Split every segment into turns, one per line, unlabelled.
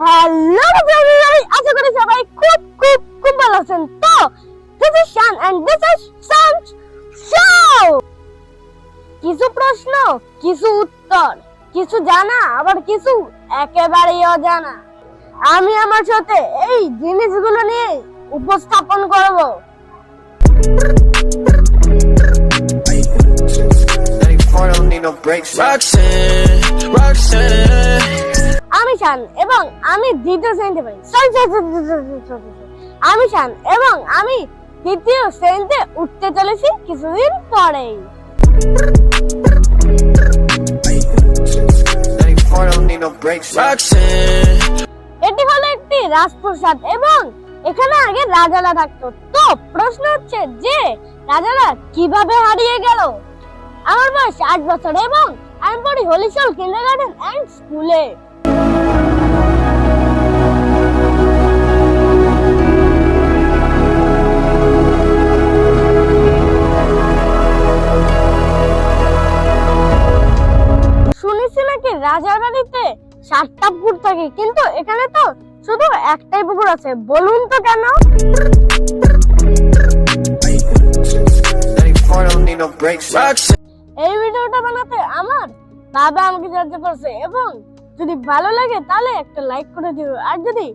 Hello everybody আশা খুব ভালো আছেন কিছু প্রশ্ন কিছু উত্তর কিছু জানা আবার কিছু একেবারেই অজানা আমি আমার সাথে এই জিনিসগুলো নিয়ে উপস্থাপন করব.
Roxanne, Roxanne.
আমি শান এবং আমি দ্বিতীয় শ্রেণীতে পড়ি. আমি শান এবং আমি তৃতীয় শ্রেণীতে উঠতে চলেছি কিছুদিন পরেই
94 don't need no breaks.
Roxanne,
এটি হলো একটি রাজপ্রসাদ এবং এখানে আগে রাজারা থাকতো তো প্রশ্ন হচ্ছে যে রাজারা কীভাবে হারিয়ে গেল আমার বয়স আট বছর এবং আমি পড়ি হলিশল কিন্ডার গার্ডেন অ্যান্ড স্কুলে রাজার বাড়িতে সাতটা পুকুর থাকে কিন্তু এখানে তো শুধু একটাই পুকুর আছে বলুন তো কেন
94 don't need no breaks.
Roxanne.
এই ভিডিওটা বানাতে আমার বাবা আমাকে সাহায্য করছে এবং যদি ভালো লাগে তাহলে একটা লাইক করে দিও আর যদি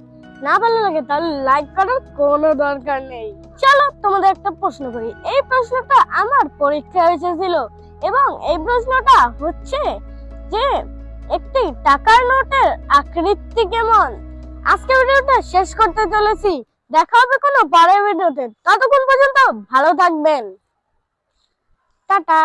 না ভালো লাগে তাহলে লাইক করার কোনো দরকার নেই চলো তোমাদের একটা প্রশ্ন করি এই প্রশ্নটা আমার পরীক্ষায় এসেছিল এবং এই প্রশ্নটা হচ্ছে যে একটি টাকার নোটের আকৃতি কেমন? আজকে ভিডিওটা শেষ করতে চলেছি। দেখা হবে কোনো পরের ভিডিওতে। ততক্ষণ পর্যন্ত ভালো থাকবেন। টাটা।